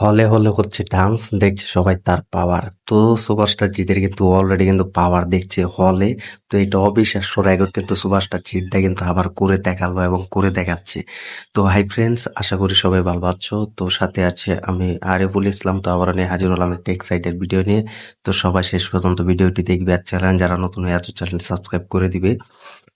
হলে হলে হচ্ছে ডান্স দেখছে সবাই তার পাওয়ার তো সুপারস্টার জিতের কিন্তু অলরেডি কিন্তু পাওয়ার দেখছে হলে। তো এটা অবিশ্বাস্য রেকর্ড কিন্তু সুপারস্টার জিতটা কিন্তু আবার করে দেখাল এবং করে দেখাচ্ছে। তো হাই ফ্রেন্ডস আশা করি সবাই ভালো আছো। তো সাথে আছে আমি আরিফুল ইসলাম। তো আবার নিয়ে হাজির হলাম টেক সাইটের ভিডিও নিয়ে। তো সবাই শেষ পর্যন্ত ভিডিওটি দেখবে। আর চ্যানেল যারা নতুন হয়ে আছো চ্যানেল সাবস্ক্রাইব করে দিবে।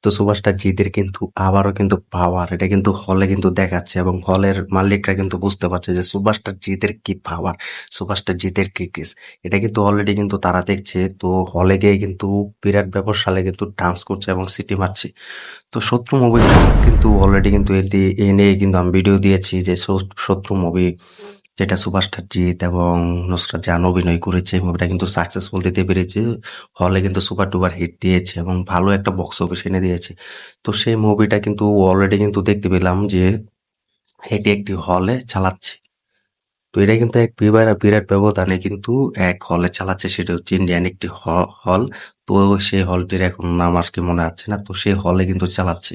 তো সুভাষটা জিতের কিন্তু আবারও কিন্তু পাওয়ার এটা কিন্তু হলে কিন্তু দেখাচ্ছে এবং হলের মালিকরা কিন্তু বুঝতে পারছে যে সুভাষটা জিতের কি পাওয়ার সুভাষটা জিতের কি কিস এটা কিন্তু অলরেডি কিন্তু তারা দেখছে। তো হলে গিয়ে কিন্তু বিরাট ব্যবসালে কিন্তু ডান্স করছে এবং সিটি মারছে। তো শত্রু মুভি কিন্তু অলরেডি কিন্তু এ নিয়ে কিন্তু আমি ভিডিও দিয়েছি যে শত্রু মুভি যেটা সুভাষ জিৎ এবং নুসরাত জাহান অভিনয় করেছে মুভিটা কিন্তু সাকসেসফুল দিতে পেরেছে। হলে কিন্তু সুপার টুপার হিট দিয়েছে এবং ভালো একটা বক্স অফিস এনে দিয়েছে। তো সেই মুভিটা কিন্তু অলরেডি কিন্তু দেখতে পেলাম যে, এটি একটি হলে চালাচ্ছে। তো এটা কিন্তু এক বিবার বিরাট ব্যবধানে কিন্তু এক হলে চালাচ্ছে, সেটা হচ্ছে ইন্ডিয়ান একটি হল। তো সেই হলটির এখন নাম আজকে মনে আছে না, তো সেই হলে কিন্তু চালাচ্ছে।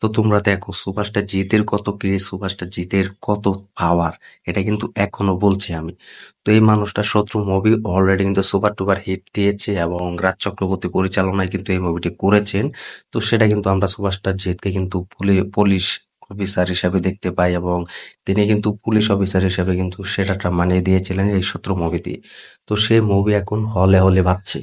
তো তোমরা দেখো, সুপারস্টার জিতের কত ক্রেজ, সুপারস্টার জিতের কত পাওয়ার এটা কিন্তু এখনও বলছি আমি। তো এই মানুষটা শত্রু মুভি অলরেডি কিন্তু সুপার টুপার হিট দিয়েছে এবং রাজ চক্রবর্তী পরিচালনায় কিন্তু এই মুভিটি করেছেন। তো সেটা কিন্তু আমরা সুপারস্টার জিতকে কিন্তু পুলিশ অফিসার হিসাবে দেখতে পাই এবং তিনি কিন্তু পুলিশ অফিসার হিসাবে কিন্তু সেটাটা মানিয়ে দিয়েছিলেন এই শত্রু মুভিতে তো সেই মুভি এখন হলে হলে ভাবছে।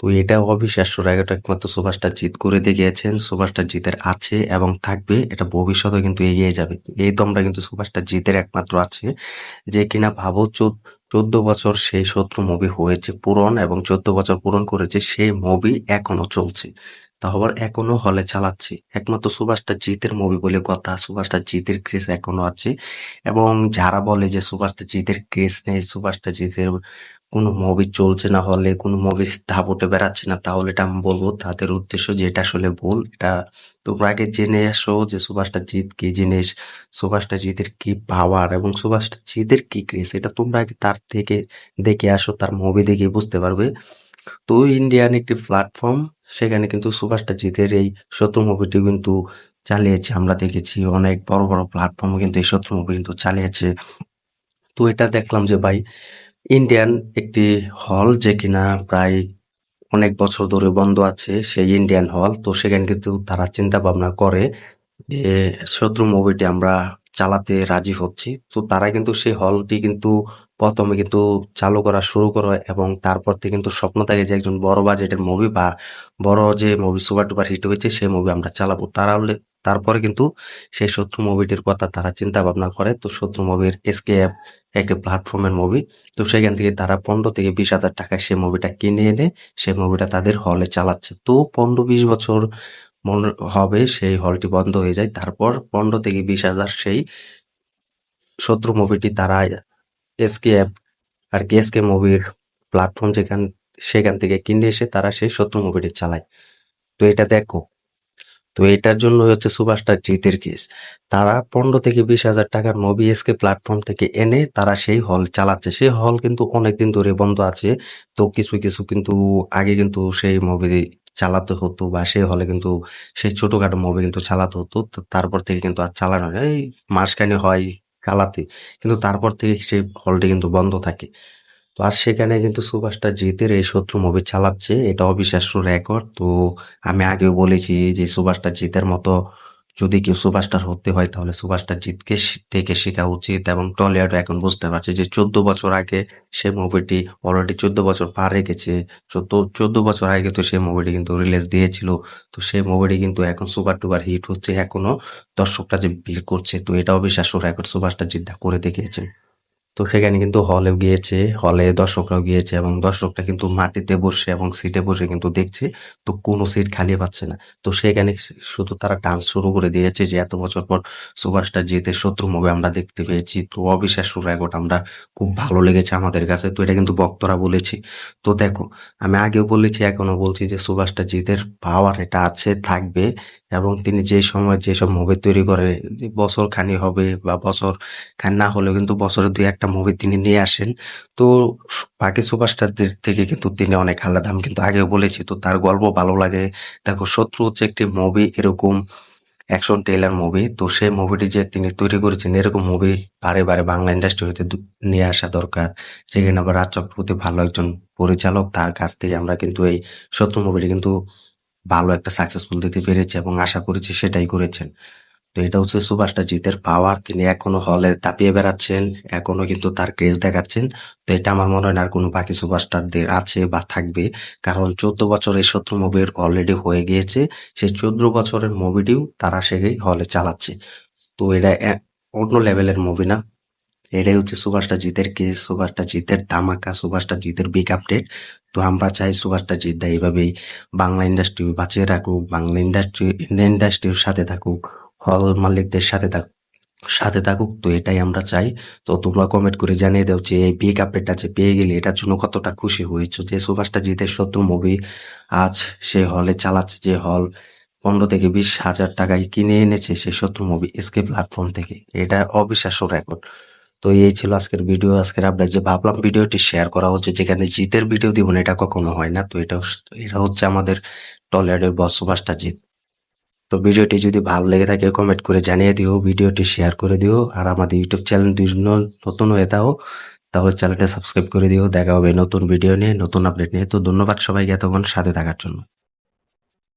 তো এটা অবিশ্বাস্য রায়গটা একমাত্র সুভাষটা জিত করে দেখিয়েছেন, সুভাষটা জিতের আছে এবং থাকবে, এটা ভবিষ্যতে কিন্তু এগিয়ে যাবে। এই দমটা কিন্তু সুভাষটা জিতের একমাত্র আছে, যে কিনা ভাবো চোদ্দ বছর সেই শত্রু মুভি হয়েছে পূরণ এবং চোদ্দ বছর পূরণ করেছে, সেই মুভি এখনও চলছে। তা আবার এখনও হলে চালাচ্ছি। একমাত্র সুভাষটা জিতের মুভি বলে কথা সুভাষটা জিতের ক্রেজ এখনও আছে এবং যারা বলে যে সুভাষটা জিতের ক্রেজ নেই সুভাষটা জিতের কোনো মুভি চলছে না হলে, কোনো মুভি দাপটে বেড়াচ্ছে না, তাহলে এটা আমি বলব তাদের উদ্দেশ্য যে এটা আসলে ভুল। এটা তোমরা আগে জেনে আসো যে সুভাষটা জিত কি জিনিস সুভাষটা জিতের কি পাওয়ার এবং সুভাষটা জিতের কি ক্রেজ এটা তোমরা আগে তার থেকে দেখে আসো, তার মুভি দেখে বুঝতে পারবে। তো ইন্ডিয়ান একটি প্ল্যাটফর্ম সেখানে কিন্তু সুভাষটা জিতের এই শত্রু মুভিটি কিন্তু চালিয়েছে। আমরা দেখেছি অনেক বড় বড় প্ল্যাটফর্মে কিন্তু এই শত্রু মুভি কিন্তু চালিয়েছে। তো এটা দেখলাম যে ভাই, ইন্ডিয়ান একটি হল যে কিনা প্রায় অনেক বছর ধরে বন্ধ আছে, সেই ইন্ডিয়ান হল তো সেখানে কিন্তু তারা চিন্তা ভাবনা করে যে শত্রু মুভিটি আমরা চালাতে রাজি হচ্ছি। তো তারা কিন্তু সেই হলটি কিন্তু প্রথমে কিন্তু চালু করা শুরু করে এবং তারপর থেকে কিন্তু স্বপ্ন থাকে যে একজন বড় বাজেটের মুভি বা বড় যে মুভি সুপার টুপার হিট হয়েছে সেই মুভি আমরা চালাবো। তারা হলে তারপরে কিন্তু সেই শত্রু মুভিটির কথা তারা চিন্তা ভাবনা করে। তো শত্রু মুভির এসকেএফ একটি প্ল্যাটফর্মের মুভি তো সেখান থেকে তারা পনেরো থেকে বিশ হাজার টাকায় সেই মুভিটা কিনে এনে সেই মুভিটা তাদের হলে চালাচ্ছে। তো পনেরো বিশ বছর হবে, সেই হলটি বন্ধ হয়ে যায়। তারপর পনেরো থেকে বিশ হাজার সেই শত্রু মুভিটি তারা এসকে অ্যাপ আর কি এসকে মুভির প্ল্যাটফর্ম যেখান, সেখান থেকে কিনে এসে তারা সেই শত্রু মুভিটি চালায়। তো এটা দেখো, তো এটার জন্য হচ্ছে সুভাষটার জিতের কেস তারা পনেরো থেকে বিশ হাজার টাকার মুভি এসকে প্ল্যাটফর্ম থেকে এনে তারা সেই হল চালাচ্ছে। সেই হল কিন্তু অনেকদিন ধরে বন্ধ আছে। তো কিছু কিছু কিন্তু আগে কিন্তু সেই মুভি চালাতে হতো বা সে হলে কিন্তু সেই ছোটখাটো মুভি কিন্তু চালাতে হতো। তারপর থেকে কিন্তু আর চালানো হয় এই মাসখানে হয় চালাতে কিন্তু তারপর থেকে সেই হলটি কিন্তু বন্ধ থাকে। তো আর সেখানে কিন্তু সুভাষটা জিতের এই শত্রু মুভি চালাচ্ছে, এটা অবিশ্বাস্য রেকর্ড তো আমি আগেও বলেছি যে সুভাষটা জিতের মতো যদি কেউ সুপারস্টার হতে হয়, তাহলে সুপারস্টার জিতকে থেকে শেখা উচিত এবং টলিউডও এখন বুঝতে পারছে যে চোদ্দ বছর আগে সে মুভিটি অলরেডি চোদ্দ বছর পার রেখেছে চোদ্দ চোদ্দ বছর আগে তো সেই মুভিটি কিন্তু রিলিজ দিয়েছিল। তো সেই মুভিটি কিন্তু এখন সুপার টুপার হিট হচ্ছে এখনও। দর্শকরা যে ভিড় করছে, তো এটাও বিশ্বাস করে এখন সুপারস্টার জিদ্দা করে দেখিয়েছে। তো সেখানে কিন্তু হলে গিয়েছে হলে দর্শকরাও গিয়েছে এবং দর্শকরা কিন্তু মাটিতে বসে এবং সিটে বসে কিন্তু দেখছে, তো কোনো সিট খালি পাচ্ছে না। তো সেখানে শুধু তারা ডান্স শুরু করে দিয়েছে যে এত বছর পর সুভাষটা জিতে শত্রু মুভি আমরা দেখতে পেয়েছি, তো অবিশ্বাস্য রেকর্ড আমরা খুব ভালো লেগেছে আমাদের কাছে, তো এটা কিন্তু বক্তরা বলেছি। তো দেখো, আমি আগেও বলেছি, এখনও বলছি যে সুভাষটা জিতের পাওয়ার এটা আছে, থাকবে এবং তিনি যে সময় যেসব মুভি তৈরি করে বছর খানি হবে বা বছর খান না হলেও কিন্তু বছরে দুই একটা মুভি তিনি নিয়ে আসেন। তো বাকি সুপারস্টারদের থেকে কিন্তু তিনি অনেক আলাদা। আমি কিন্তু আগেও বলেছি, তো তার গল্প ভালো লাগে। দেখো, শত্রু হচ্ছে একটি মুভি এরকম অ্যাকশন টেইলার মুভি তো সেই মুভিটি যে তিনি তৈরি করেছেন, এরকম মুভি বারে বারে বাংলা ইন্ডাস্ট্রি হতে নিয়ে আসা দরকার। যেখানে আবার রাজ চক্রবর্তী ভালো একজন পরিচালক, তার কাছ থেকে আমরা কিন্তু এই শত্রু মুভিটি কিন্তু ভালো একটা সাকসেসফুল দিতে পেরেছে এবং আশা করেছি সেটাই করেছেন। তো এটা হচ্ছে সুপারস্টার, জিতের পাওয়ার তিনি এখনও হলে তাপিয়ে বেড়াচ্ছেন, এখনও কিন্তু তার ক্রেজ দেখাচ্ছেন। তো এটা আমার মনে হয় না আর কোনো বাকি সুপারস্টারদের আছে বা থাকবে। কারণ চোদ্দ বছর এই শত্রু মুভির অলরেডি হয়ে গিয়েছে। সেই চোদ্দ বছরের মুভিটিও তারা সেই হলে চালাচ্ছে। তো এটা অন্য লেভেলের মুভি না। এটাই হচ্ছে সুভাষটা জিতের কেস সুভাষটা জিতের ধামাকা সুভাষটা জিতের বিগ আপডেট তো আমরা চাই সুভাষটা জিত দা এইভাবেই বাংলা ইন্ডাস্ট্রি বাঁচিয়ে রাখুক, বাংলা ইন্ডাস্ট্রি ইন্ডিয়ান ইন্ডাস্ট্রির সাথে থাকুক হল মালিকদের সাথে থাকুক সাথে থাকুক। তো এটাই আমরা চাই। তো তোমরা কমেন্ট করে জানিয়ে দাও যে এই বিগ আপডেটটা যে পেয়ে গেলে এটার জন্য কতটা খুশি হয়েছো? যে সুভাষটা জিতের শত্রু মুভি আজ সে হলে চালাচ্ছে, যে হল পনেরো থেকে বিশ হাজার টাকায় কিনে এনেছে সেই শত্রু মুভি এসকে প্ল্যাটফর্ম থেকে। এটা অবিশ্বাস্য রেকর্ড তো এই ছিল আজকের ভিডিও আজকের আপডেট যে ভাবলাম ভিডিওটি শেয়ার করা হচ্ছে, যেখানে জিতের ভিডিও দিব না, এটা কখনো হয় না। তো এটা এটা হচ্ছে আমাদের টলিউডের বসবাসটা জিত তো ভিডিওটি যদি ভালো লেগে থাকে কমেন্ট করে জানিয়ে দিও ভিডিওটি শেয়ার করে দিও। আর আমাদের ইউটিউব চ্যানেল নতুন হয়ে থাও, তাহলে চ্যানেলটা সাবস্ক্রাইব করে দিও। দেখা হবে নতুন ভিডিও নিয়ে, নতুন আপডেট নিয়ে। তো ধন্যবাদ সবাইকে এতক্ষণ সাথে থাকার জন্য।